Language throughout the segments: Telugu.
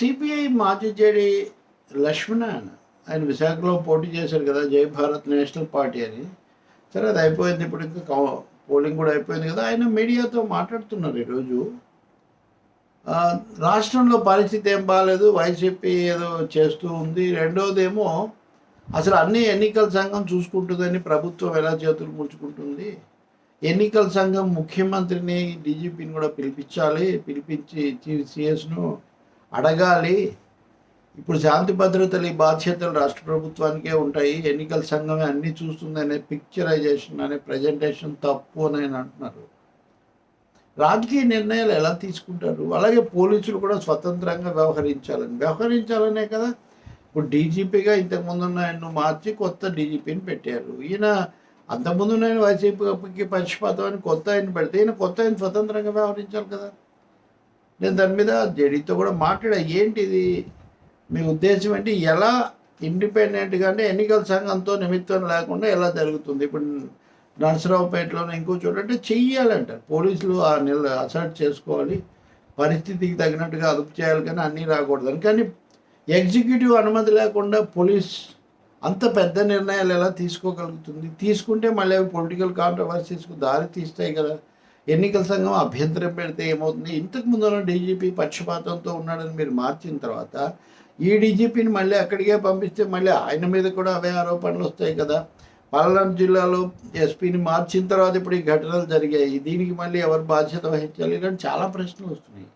సిపిఐ మాజీ జేడి లక్ష్మణ్ ఆయన విశాఖలో పోటీ చేశారు కదా జై భారత్ నేషనల్ పార్టీ అని. సరే అది అయిపోయింది ఇప్పుడు ఇంకా కౌ- పోలింగ్ కూడా అయిపోయింది కదా. ఆయన మీడియాతో మాట్లాడుతున్నారు ఈరోజు. రాష్ట్రంలో పరిస్థితి ఏం బాగాలేదు వైసీపీ ఏదో చేస్తూ ఉంది. రెండవదేమో అసలు అన్ని ఎన్నికల సంఘం చూసుకుంటుందని ప్రభుత్వం ఎలా చేతులు ముడుచుకుంటుంది? ఎన్నికల సంఘం ముఖ్యమంత్రిని డీజీపీని కూడా పిలిపించాలి. పిలిపించి చీఫ్ సిఎస్ను అడగాలి. ఇప్పుడు శాంతి భద్రతలు ఈ బాధ్యతలు రాష్ట్ర ప్రభుత్వానికే ఉంటాయి. ఎన్నికల సంఘమే అన్నీ చూస్తుందనే పిక్చరైజేషన్ అనే ప్రజెంటేషన్ తప్పు అని ఆయన అంటున్నారు. రాజకీయ నిర్ణయాలు ఎలా తీసుకుంటారు? అలాగే పోలీసులు కూడా స్వతంత్రంగా వ్యవహరించాలని. వ్యవహరించాలనే కదా. ఇప్పుడు డీజీపీగా ఇంతకుముందు ఆయన మార్చి కొత్త డీజీపీని పెట్టారు. ఈయన అంతకుముందు ఆయన వైసీపీకి పక్షపాతం అని కొత్త ఆయన పెడితే ఈయన కొత్త ఆయన స్వతంత్రంగా వ్యవహరించాలి కదా. నేను దాని మీద జడితో కూడా మాట్లాడా ఏంటిది? మీ ఉద్దేశం ఏంటి? ఎలా ఇండిపెండెంట్గా అంటే ఎన్నికల సంఘంతో నిమిత్తం లేకుండా ఎలా జరుగుతుంది? ఇప్పుడు నరసరావుపేటలోనే ఇంకో చూడంటే చెయ్యాలంటారు. పోలీసులు ఆ నెల అసర్ట్ చేసుకోవాలి. పరిస్థితికి తగినట్టుగా అదుపు చేయాలి కానీ అన్నీ రాకూడదు. కానీ ఎగ్జిక్యూటివ్ అనుమతి లేకుండా పోలీస్ అంత పెద్ద నిర్ణయాలు ఎలా తీసుకోగలుగుతుంది? తీసుకుంటే మళ్ళీ అవి పొలిటికల్ కాంట్రవర్సీస్కు దారి తీస్తాయి కదా. ఎన్నికల సంఘం అభ్యంతరం పెడితే ఏమవుతుంది? ఇంతకు ముందు డీజీపీ పక్షపాతంతో ఉన్నాడని మీరు మార్చిన తర్వాత ఈ డీజీపీని మళ్ళీ అక్కడికే పంపిస్తే మళ్ళీ ఆయన మీద కూడా అవే ఆరోపణలు వస్తాయి కదా. పల్నాడు జిల్లాలో ఎస్పీని మార్చిన తర్వాత ఇప్పుడు ఈ ఘటనలు జరిగాయి. దీనికి మళ్ళీ ఎవరు బాధ్యత వహించాలి? ఇలాంటి చాలా ప్రశ్నలు వస్తున్నాయి.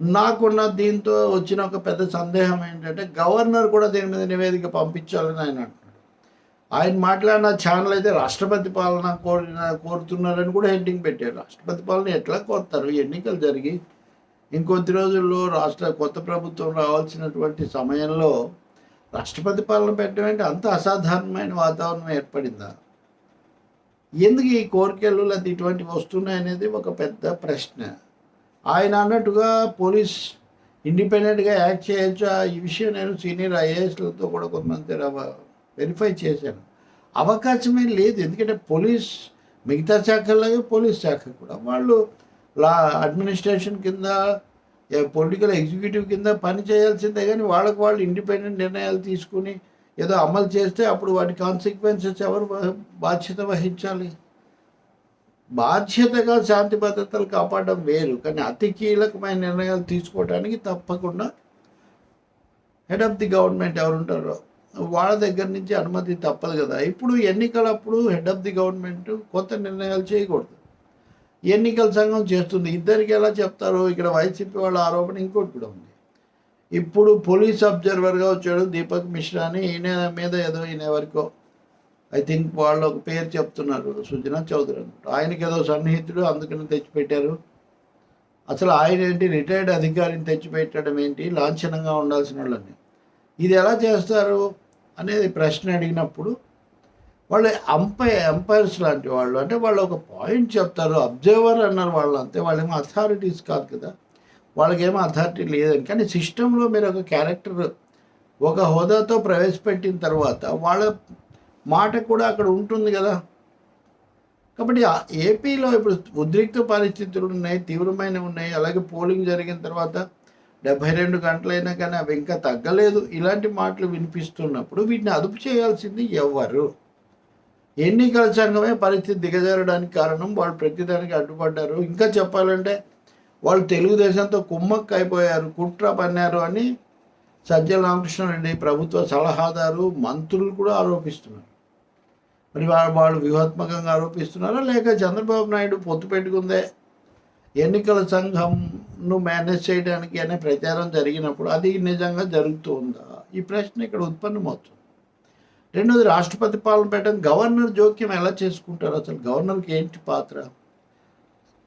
నాకున్న దీంతో వచ్చిన ఒక పెద్ద సందేహం ఏంటంటే గవర్నర్ కూడా దీని మీద నివేదిక పంపించాలని ఆయన అంటున్నారు. ఆయన మాట్లాడిన ఛానల్ అయితే రాష్ట్రపతి పాలన కోరిన కోరుతున్నారని కూడా హెడ్డింగ్ పెట్టారు. రాష్ట్రపతి పాలన ఎట్లా కోరుతారు? ఎన్నికలు జరిగి ఇంకొద్ది రోజుల్లో రాష్ట్ర కొత్త ప్రభుత్వం రావాల్సినటువంటి సమయంలో రాష్ట్రపతి పాలన పెట్టడం అంటే అంత అసాధారణమైన వాతావరణం ఏర్పడిందా? ఎందుకు ఈ కోరికలు లేదా ఇటువంటివి వస్తున్నాయి అనేది ఒక పెద్ద ప్రశ్న. ఆయన అన్నట్టుగా పోలీస్ ఇండిపెండెంట్గా యాక్ట్ చేయొచ్చు. ఈ విషయం నేను సీనియర్ ఐఏఎస్లతో కూడా కొంతమంది వెరిఫై చేశాను. అవకాశమే లేదు. ఎందుకంటే పోలీస్ మిగతా శాఖలాగే పోలీస్ శాఖ కూడా. వాళ్ళు లా అడ్మినిస్ట్రేషన్ కింద పొలిటికల్ ఎగ్జిక్యూటివ్ కింద పని చేయాల్సిందే కానీ వాళ్ళకు వాళ్ళు ఇండిపెండెంట్ నిర్ణయాలు తీసుకుని ఏదో అమలు చేస్తే అప్పుడు వాటి కాన్సిక్వెన్సెస్ ఎవరు బాధ్యత వహించాలి? బాధ్యతగా శాంతి భద్రతలు కాపాడడం వేరు. కానీ అతి కీలకమైన నిర్ణయాలు తీసుకోవడానికి తప్పకుండా హెడ్ ఆఫ్ ది గవర్నమెంట్ ఎవరు ఉంటారో వాళ్ళ దగ్గర నుంచి అనుమతి తప్పదు కదా. ఇప్పుడు ఎన్నికలప్పుడు హెడ్ ఆఫ్ ది గవర్నమెంట్ కొత్త నిర్ణయాలు చేయకూడదు. ఎన్నికల సంఘం చేస్తుంది. ఇద్దరికి ఎలా చెప్తారు ఇక్కడ వైసీపీ వాళ్ళ ఆరోపణ ఇంకోటి కూడా ఉంది. ఇప్పుడు పోలీస్ అబ్జర్వర్గా వచ్చాడు దీపక్ మిశ్రా అని ఈయన మీద ఏదో ఈయన ఎవరికో ఐ థింక్ వాళ్ళు ఒక పేరు చెప్తున్నారు సుజనా చౌదరి అన్నట్టు ఆయనకి ఏదో సన్నిహితుడు అందుకని తెచ్చిపెట్టారు. అసలు ఆయన ఏంటి? రిటైర్డ్ అధికారిని తెచ్చిపెట్టడం ఏంటి? లాంఛనంగా ఉండాల్సిన వాళ్ళని. ఇది ఎలా చేస్తారు? అనేది ప్రశ్న అడిగినప్పుడు వాళ్ళు అంపైర్ అంపైర్స్ లాంటి వాళ్ళు అంటే వాళ్ళు ఒక పాయింట్ చెప్తారు అబ్జర్వర్ అన్నారు వాళ్ళు అంతే వాళ్ళేమో అథారిటీస్ కాదు కదా. వాళ్ళకేమో అథారిటీ లేదని కానీ సిస్టంలో మీరు ఒక క్యారెక్టర్ ఒక హోదాతో ప్రవేశపెట్టిన తర్వాత వాళ్ళ మాట కూడా అక్కడ ఉంటుంది కదా. కాబట్టి ఏపీలో ఇప్పుడు ఉద్రిక్త పరిస్థితులు ఉన్నాయి తీవ్రమైనవి ఉన్నాయి అలాగే పోలింగ్ జరిగిన తర్వాత డెబ్బై రెండు గంటలైనా కానీ అవి ఇంకా తగ్గలేదు. ఇలాంటి మాటలు వినిపిస్తున్నప్పుడు వీటిని అదుపు చేయాల్సింది ఎవరు? ఎన్నికల సంఘమే పరిస్థితి దిగజారడానికి కారణం వాళ్ళు ప్రతిదానికి అడ్డుపడ్డారు. ఇంకా చెప్పాలంటే వాళ్ళు తెలుగుదేశంతో కుమ్మక్క అయిపోయారు కుట్ర పన్నారు అని సజ్జల రామకృష్ణారెడ్డి ప్రభుత్వ సలహాదారు మంత్రులు కూడా ఆరోపిస్తున్నారు. మరి వాళ్ళు వాళ్ళు వ్యూహాత్మకంగా ఆరోపిస్తున్నారా? లేక చంద్రబాబు నాయుడు పొత్తు పెట్టుకుందే? ఎన్నికల నువ్వు మేనేజ్ చేయడానికి అనే ప్రచారం జరిగినప్పుడు అది నిజంగా జరుగుతూ ఉందా ఈ ప్రశ్న ఇక్కడ ఉత్పన్నమవుతుంది. రెండోది రాష్ట్రపతి పాలన పెట్టడం గవర్నర్ జోక్యం ఎలా చేసుకుంటారు? అసలు గవర్నర్కి ఏంటి పాత్ర?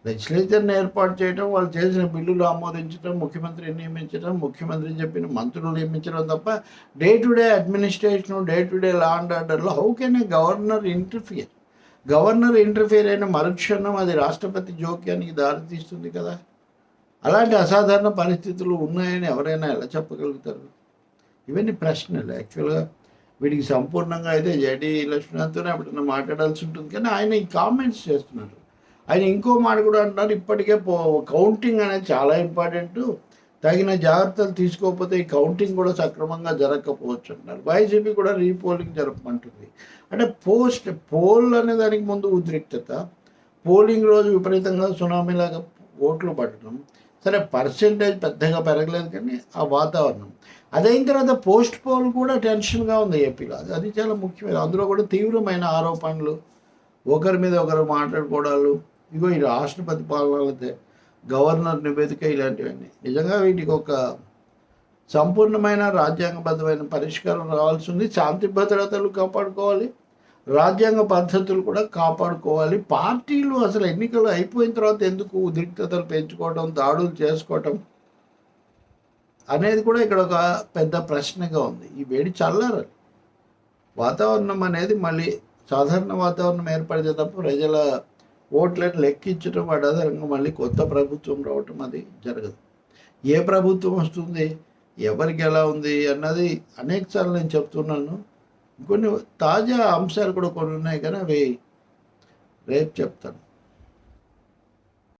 లెజిస్లేచర్ని ఏర్పాటు చేయడం వాళ్ళు చేసిన బిల్లులు ఆమోదించడం ముఖ్యమంత్రి నియమించడం ముఖ్యమంత్రి చెప్పిన మంత్రులు నియమించడం తప్ప day to day administration day to day law and ఆర్డర్లో how can a governor interfere governor interfere అయిన మరుక్షణం అది రాష్ట్రపతి జోక్యానికి దారితీస్తుంది కదా? అలాంటి అసాధారణ పరిస్థితులు ఉన్నాయని ఎవరైనా ఎలా చెప్పగలుగుతారు? ఇవన్నీ ప్రశ్నలు. యాక్చువల్గా వీడికి సంపూర్ణంగా అయితే జడి లక్ష్మీనాథ్తోనే అప్పుడు మాట్లాడాల్సి ఉంటుంది. కానీ ఆయన ఈ కామెంట్స్ చేస్తున్నారు. ఆయన ఇంకో మాట కూడా అంటున్నారు. ఇప్పటికే పో కౌంటింగ్ అనేది చాలా ఇంపార్టెంట్. తగిన జాగ్రత్తలు తీసుకోకపోతే ఈ కౌంటింగ్ కూడా సక్రమంగా జరగకపోవచ్చు అంటున్నారు. వైసీపీ కూడా రీపోలింగ్ జరపమంటుంది. అంటే పోస్ట్ పోల్ అనే దానికి ముందు ఉద్రిక్తత. పోలింగ్ రోజు విపరీతంగా సునామీలాగా ఓట్లు పడటం సరే పర్సెంటేజ్ పెద్దగా పెరగలేదు కానీ ఆ వాతావరణం. అదైన తర్వాత పోస్ట్ పోల్ కూడా టెన్షన్గా ఉంది ఏపీలో అది అది చాలా ముఖ్యమైన అందులో కూడా తీవ్రమైన ఆరోపణలు. ఒకరి మీద ఒకరు మాట్లాడుకోవడాలు. ఇగో ఈ రాష్ట్రపతి పాలనలతో గవర్నర్ నివేదిక ఇలాంటివన్నీ. నిజంగా వీటికి ఒక సంపూర్ణమైన రాజ్యాంగబద్ధమైన పరిష్కారం రావాల్సి ఉంది. శాంతి భద్రతలు కాపాడుకోవాలి. రాజ్యాంగ పద్ధతులు కూడా కాపాడుకోవాలి. పార్టీలు అసలు ఎన్నికలు అయిపోయిన తర్వాత ఎందుకు ఉద్రిక్తతలు పెంచుకోవడం దాడులు చేసుకోవటం అనేది కూడా ఇక్కడ ఒక పెద్ద ప్రశ్నగా ఉంది. ఈ వేడి చల్లారాలి. వాతావరణం అనేది మళ్ళీ సాధారణ వాతావరణం ఏర్పడితే తప్ప ప్రజల ఓట్లను లెక్కించడం వాటి ఆధారంగా మళ్ళీ కొత్త ప్రభుత్వం రావటం అది జరగదు. ఏ ప్రభుత్వం వస్తుంది? ఎవరికి ఎలా ఉంది? అన్నది అనేకసార్లు నేను చెప్తున్నాను. కొన్ని తాజా అంశాలు కూడా కొన్ని ఉన్నాయి కానీ అవి రేపు చెప్తాను.